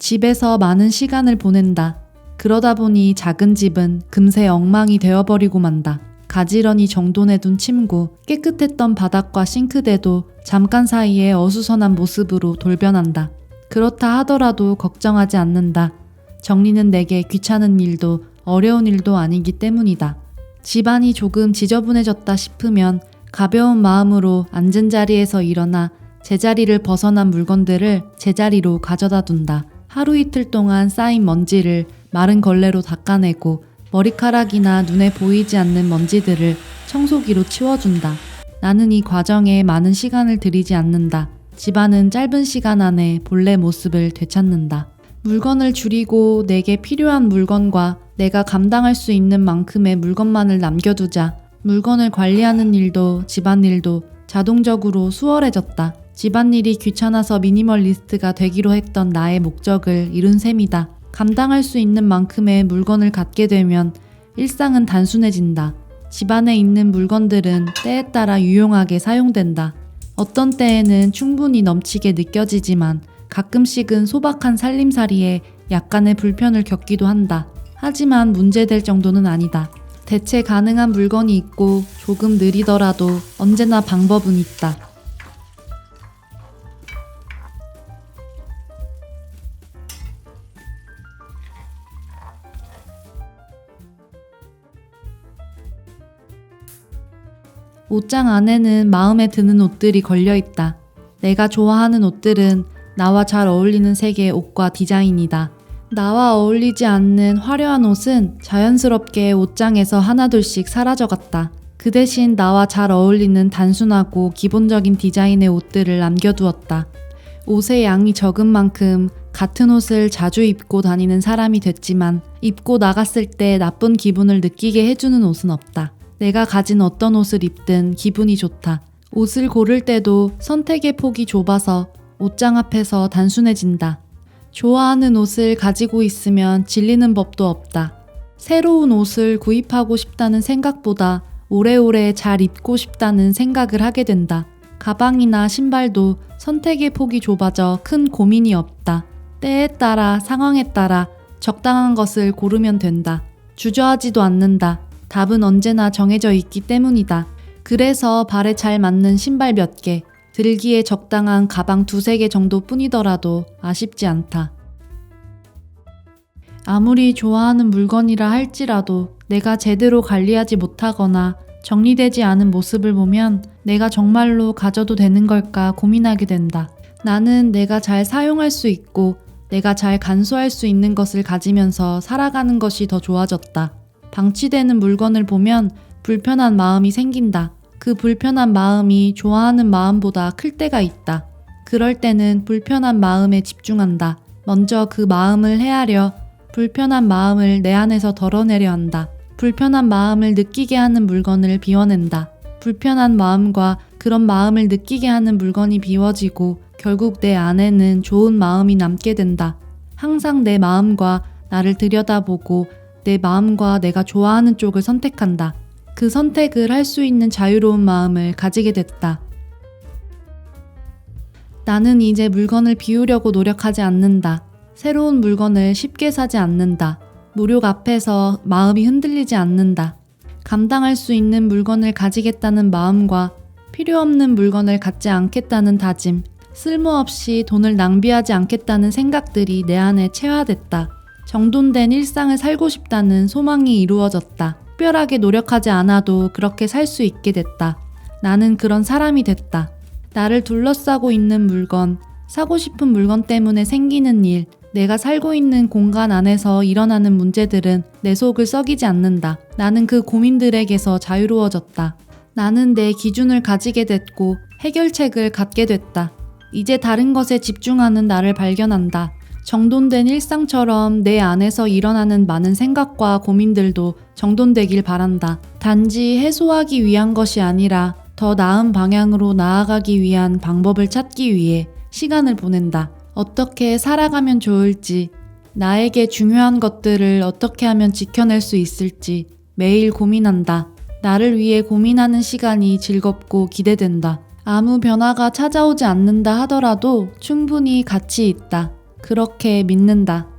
집에서 많은 시간을 보낸다. 그러다 보니 작은 집은 금세 엉망이 되어버리고 만다. 가지런히 정돈해둔 침구, 깨끗했던 바닥과 싱크대도 잠깐 사이에 어수선한 모습으로 돌변한다. 그렇다 하더라도 걱정하지 않는다. 정리는 내게 귀찮은 일도 어려운 일도 아니기 때문이다. 집안이 조금 지저분해졌다 싶으면 가벼운 마음으로 앉은 자리에서 일어나 제자리를 벗어난 물건들을 제자리로 가져다 둔다. 하루 이틀 동안 쌓인 먼지를 마른 걸레로 닦아내고 머리카락이나 눈에 보이지 않는 먼지들을 청소기로 치워준다. 나는 이 과정에 많은 시간을 들이지 않는다. 집안은 짧은 시간 안에 본래 모습을 되찾는다. 물건을 줄이고 내게 필요한 물건과 내가 감당할 수 있는 만큼의 물건만을 남겨두자 물건을 관리하는 일도 집안일도 자동적으로 수월해졌다. 집안일이 귀찮아서 미니멀리스트가 되기로 했던 나의 목적을 이룬 셈이다. 감당할 수 있는 만큼의 물건을 갖게 되면 일상은 단순해진다. 집안에 있는 물건들은 때에 따라 유용하게 사용된다. 어떤 때에는 충분히 넘치게 느껴지지만 가끔씩은 소박한 살림살이에 약간의 불편을 겪기도 한다. 하지만 문제될 정도는 아니다. 대체 가능한 물건이 있고 조금 느리더라도 언제나 방법은 있다. 옷장 안에는 마음에 드는 옷들이 걸려 있다. 내가 좋아하는 옷들은 나와 잘 어울리는 색의 옷과 디자인이다. 나와 어울리지 않는 화려한 옷은 자연스럽게 옷장에서 하나둘씩 사라져갔다. 그 대신 나와 잘 어울리는 단순하고 기본적인 디자인의 옷들을 남겨두었다. 옷의 양이 적은 만큼 같은 옷을 자주 입고 다니는 사람이 됐지만 입고 나갔을 때 나쁜 기분을 느끼게 해주는 옷은 없다. 내가 가진 어떤 옷을 입든 기분이 좋다. 옷을 고를 때도 선택의 폭이 좁아서 옷장 앞에서 단순해진다. 좋아하는 옷을 가지고 있으면 질리는 법도 없다. 새로운 옷을 구입하고 싶다는 생각보다 오래오래 잘 입고 싶다는 생각을 하게 된다. 가방이나 신발도 선택의 폭이 좁아져 큰 고민이 없다. 때에 따라 상황에 따라 적당한 것을 고르면 된다. 주저하지도 않는다. 답은 언제나 정해져 있기 때문이다. 그래서 발에 잘 맞는 신발 몇 개, 들기에 적당한 가방 두세 개 정도 뿐이더라도 아쉽지 않다. 아무리 좋아하는 물건이라 할지라도 내가 제대로 관리하지 못하거나 정리되지 않은 모습을 보면 내가 정말로 가져도 되는 걸까 고민하게 된다. 나는 내가 잘 사용할 수 있고 내가 잘 간수할 수 있는 것을 가지면서 살아가는 것이 더 좋아졌다. 방치되는 물건을 보면 불편한 마음이 생긴다. 그 불편한 마음이 좋아하는 마음보다 클 때가 있다. 그럴 때는 불편한 마음에 집중한다. 먼저 그 마음을 헤아려 불편한 마음을 내 안에서 덜어내려 한다. 불편한 마음을 느끼게 하는 물건을 비워낸다. 불편한 마음과 그런 마음을 느끼게 하는 물건이 비워지고 결국 내 안에는 좋은 마음이 남게 된다. 항상 내 마음과 나를 들여다보고 내 마음과 내가 좋아하는 쪽을 선택한다. 그 선택을 할 수 있는 자유로운 마음을 가지게 됐다. 나는 이제 물건을 비우려고 노력하지 않는다. 새로운 물건을 쉽게 사지 않는다. 무력 앞에서 마음이 흔들리지 않는다. 감당할 수 있는 물건을 가지겠다는 마음과 필요 없는 물건을 갖지 않겠다는 다짐, 쓸모없이 돈을 낭비하지 않겠다는 생각들이 내 안에 체화됐다. 정돈된 일상을 살고 싶다는 소망이 이루어졌다. 특별하게 노력하지 않아도 그렇게 살 수 있게 됐다. 나는 그런 사람이 됐다. 나를 둘러싸고 있는 물건, 사고 싶은 물건 때문에 생기는 일, 내가 살고 있는 공간 안에서 일어나는 문제들은 내 속을 썩이지 않는다. 나는 그 고민들에게서 자유로워졌다. 나는 내 기준을 가지게 됐고 해결책을 갖게 됐다. 이제 다른 것에 집중하는 나를 발견한다. 정돈된 일상처럼 내 안에서 일어나는 많은 생각과 고민들도 정돈되길 바란다. 단지 해소하기 위한 것이 아니라 더 나은 방향으로 나아가기 위한 방법을 찾기 위해 시간을 보낸다. 어떻게 살아가면 좋을지, 나에게 중요한 것들을 어떻게 하면 지켜낼 수 있을지 매일 고민한다. 나를 위해 고민하는 시간이 즐겁고 기대된다. 아무 변화가 찾아오지 않는다 하더라도 충분히 가치 있다. 그렇게 믿는다.